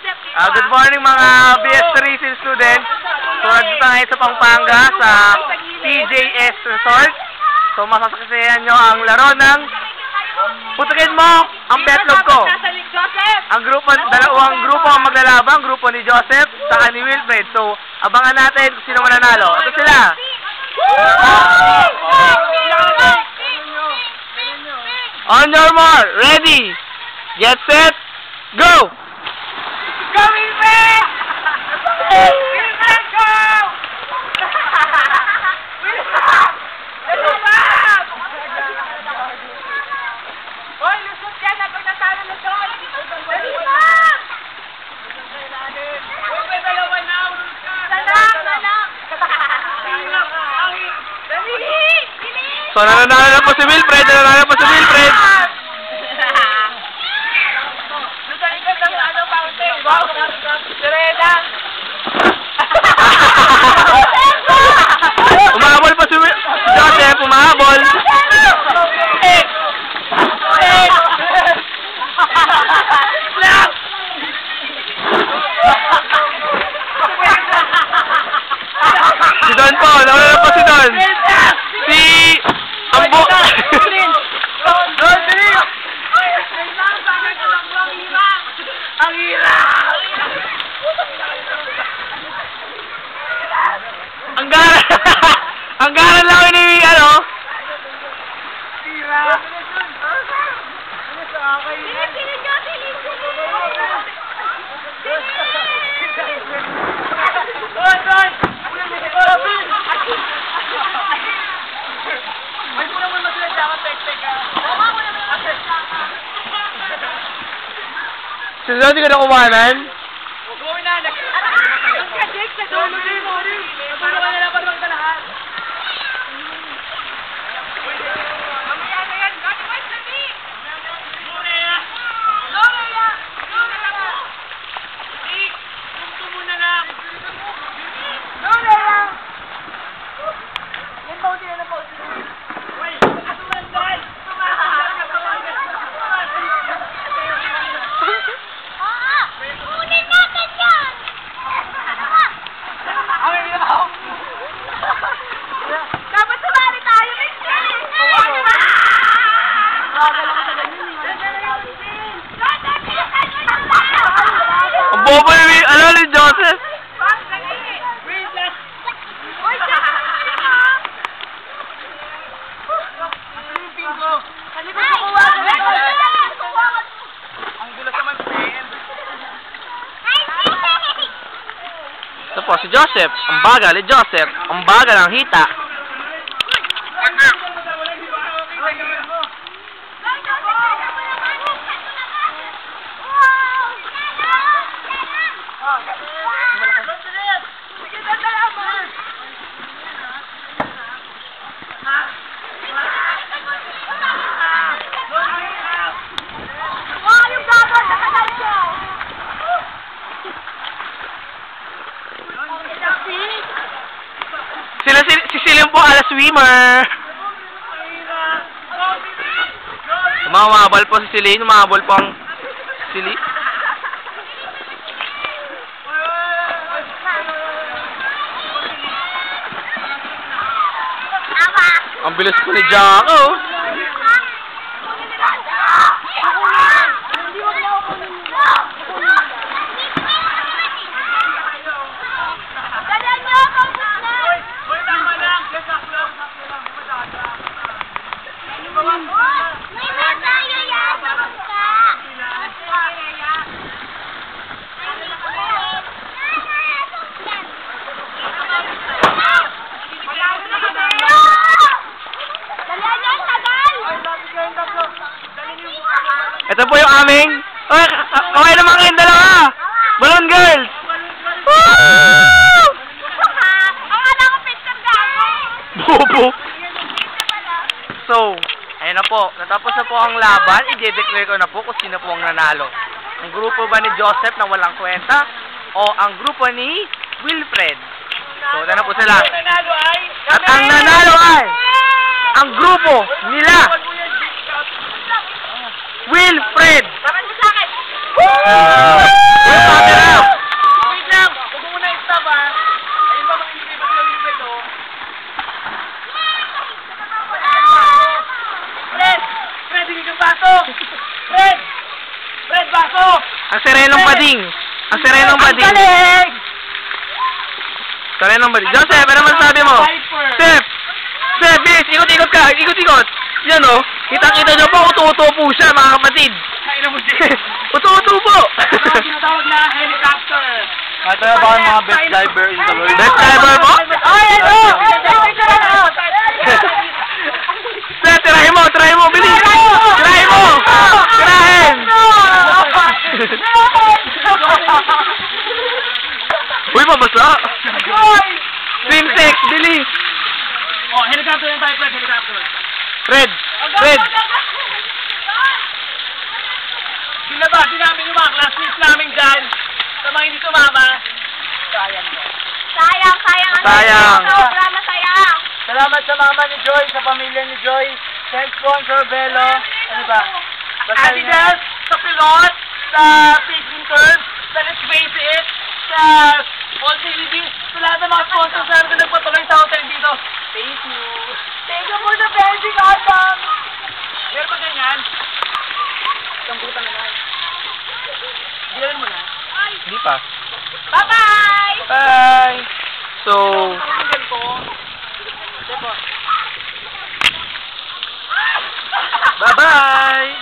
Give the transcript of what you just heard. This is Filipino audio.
step dito. Ah, good morning mga BS3 students. So, nandito ngayon sa Pampanga sa PJS Resort. So, masasaksihan nyo ang laro ng Putukin mo ang betlog ko. Ang grupo, dalawang grupo ang maglalabang, grupo ni Joseph sa ni Wilfred. So, abangan natin kung sino mananalo. Ito sila. On your mark, ready, get set, go! So, nananalo na po si Wilfred, nananalo na po si Wilfred. Wow, Don, hindi ka na kumanan. Bobo ni, ano ni Joseph. Joseph. Ang bagal ni Joseph. Ang bagal ang hita. Si, si Silim po ala swimmer. Umamabal po si Silin, umamabal po ang Sili. Ang bilis po ni Jacko. Ito po yung aming... Okay, okay naman kayong dalawa. Balloon girls. Woo! Bobo. So, ayun na po. Natapos na po ang laban. I-declare ko na po kung sino po ang nanalo. Ang grupo ba ni Joseph na walang kwenta? O ang grupo ni Wilfred? So, ito na po sila. At ang nanalo ay ang grupo nila Wilfred! Parang sa akin! Ah. Woo! Yung camera! Wait lang! Ah. Ayun pa hindi pa Wilfred o. Fred! Fred, hindi ka bato! Fred! Fred, bato! Ang serenong pading! Ang serenong pading! Ang galing! Serenong pading. Joseph, ano masasabi mo? Step! Step, bilis! Ikot-ikot ka! Ikot-ikot! Yan o! Kitang-kita nyo po, uto-uto po siya, mga kapatid. Kain na mo Uto-uto po! Ito ang tinatawag na helicopter. Ito yung baka mga best diver in the world. Best diver mo? Ay, ano? Steph, tirahin mo! Tirahin mo! Bilis! Tirahin mo! Tirahin! Uy, mabasa! Swim sex! Bilis! Oh, helicopter yung type red, helicopter. Red! Red! Binabati namin yung mga classmates namin dyan. Sa mga hindi sumama. Sayang. Sayang, sayang. ang Sayang. Sobra masayang. Salamat sa mama ni Joy, sa pamilya ni Joy. Thanks sponsor, Belo. Ano ba? Adidas, sa pilot, sa fishing term, sa Let's Face It, sa All CDB, sa lahat ng mga sponsors na nagpatuloy sa hotel dito. Thank you. Thank you for the basic awesome. Meron ba ganyan? Sambutan na lang. Bilan mo na. Hindi pa. Bye-bye. Bye! So, bye-bye!